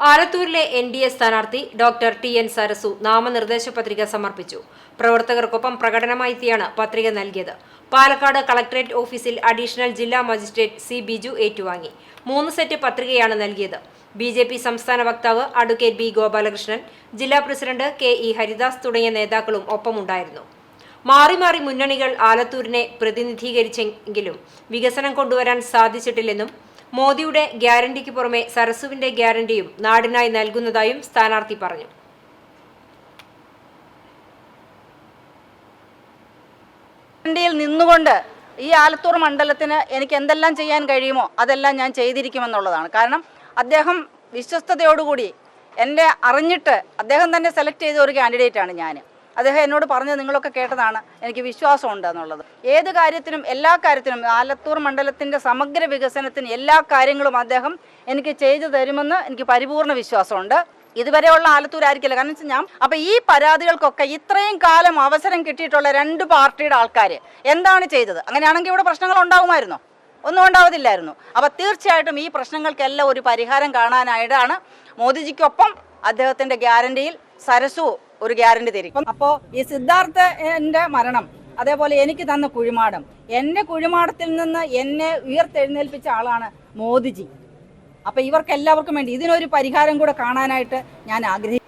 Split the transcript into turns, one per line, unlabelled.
ആലത്തൂരിലെ N D A സ്ഥാനാർത്ഥി doctor T N Sarasu നാമനിർദ്ദേശ പത്രിക സമർപ്പിച്ചു. പ്രവർത്തകർക്കൊപ്പം പ്രകടനമായെത്തിയാണ് പത്രിക നൽകിയത്. പാലക്കാട് കളക്ടറേറ്റ് ഓഫീസിൽ അഡീഷണൽ ജില്ലാ മജിസ്ട്രേറ്റ് സി ബിജു ഏറ്റുവാങ്ങി. മൂന്ന് സെറ്റ് പത്രികയാണ് നൽകിയത്. ബി ജെ പി സംസ്ഥാന വക്താവ് അഡ്വക്കേറ്റ് ബി ഗോപാലകൃഷ്ണൻ ജില്ലാ പ്രസിഡന്റ് കെ ഇ ഹരിദാസ് തുടങ്ങിയ നേതാക്കളും ഒപ്പമുണ്ടായിരുന്നു. മാറി മാറി മുന്നണികൾ ആലത്തൂരിനെ പ്രതിനിധീകരിച്ചെങ്കിലും വികസനം കൊണ്ടുവരാൻ സാധിച്ചിട്ടില്ലെന്നും മോദിയുടെ ഗ്യാരണ്ടിക്ക് പുറമെ സരസുവിന്റെ ഗ്യാരണ്ടിയും നാടിനായി നൽകുന്നതായും സ്ഥാനാർത്ഥി പറഞ്ഞു.
നിന്നുകൊണ്ട് ഈ ആലത്തൂർ മണ്ഡലത്തിന് എനിക്ക് എന്തെല്ലാം ചെയ്യാൻ കഴിയുമോ അതെല്ലാം ഞാൻ ചെയ്തിരിക്കുമെന്നുള്ളതാണ്. കാരണം അദ്ദേഹം വിശ്വസ്തയോടുകൂടി എന്നെ അറിഞ്ഞിട്ട് അദ്ദേഹം തന്നെ സെലക്ട് ചെയ്ത ഒരു കാൻഡിഡേറ്റാണ് ഞാൻ അദ്ദേഹം എന്നോട് പറഞ്ഞത് നിങ്ങളൊക്കെ കേട്ടതാണ്. എനിക്ക് വിശ്വാസമുണ്ട് എന്നുള്ളത്. ഏത് കാര്യത്തിനും എല്ലാ കാര്യത്തിനും ആലത്തൂർ മണ്ഡലത്തിന്റെ സമഗ്ര വികസനത്തിന് എല്ലാ കാര്യങ്ങളും അദ്ദേഹം എനിക്ക് ചെയ്തു തരുമെന്ന് എനിക്ക് പരിപൂർണ വിശ്വാസമുണ്ട്. ഇതുവരെയുള്ള ആലത്തൂർ ആയിരിക്കില്ല കാരണം ഞാൻ അപ്പൊ ഈ പരാതികൾക്കൊക്കെ ഇത്രയും കാലം അവസരം കിട്ടിയിട്ടുള്ള രണ്ട് പാർട്ടിയുടെ ആൾക്കാർ എന്താണ് ചെയ്തത്? അങ്ങനെയാണെങ്കിൽ ഇവിടെ പ്രശ്നങ്ങൾ ഉണ്ടാകുമായിരുന്നോ? ഒന്നും ഉണ്ടാവത്തില്ലായിരുന്നു. അപ്പൊ തീർച്ചയായിട്ടും ഈ പ്രശ്നങ്ങൾക്കെല്ലാം ഒരു പരിഹാരം കാണാനായിട്ടാണ് മോദിജിക്കൊപ്പം അദ്ദേഹത്തിന്റെ ഗ്യാരണ്ടിയിൽ സരസു ഒരു ഗ്യാരണ്ടി തരും. അപ്പോ ഈ സിദ്ധാർത്ഥന്റെ മരണം അതേപോലെ എനിക്ക് തന്ന കുഴിമാടം എന്റെ കുഴിമാടത്തിൽ നിന്ന് എന്നെ ഉയർത്തെഴുന്നേൽപ്പിച്ച ആളാണ് മോദിജി. അപ്പൊ ഇവർക്ക് എല്ലാവർക്കും വേണ്ടി ഇതിനൊരു പരിഹാരം കൂടെ കാണാനായിട്ട് ഞാൻ ആഗ്രഹിക്കുന്നു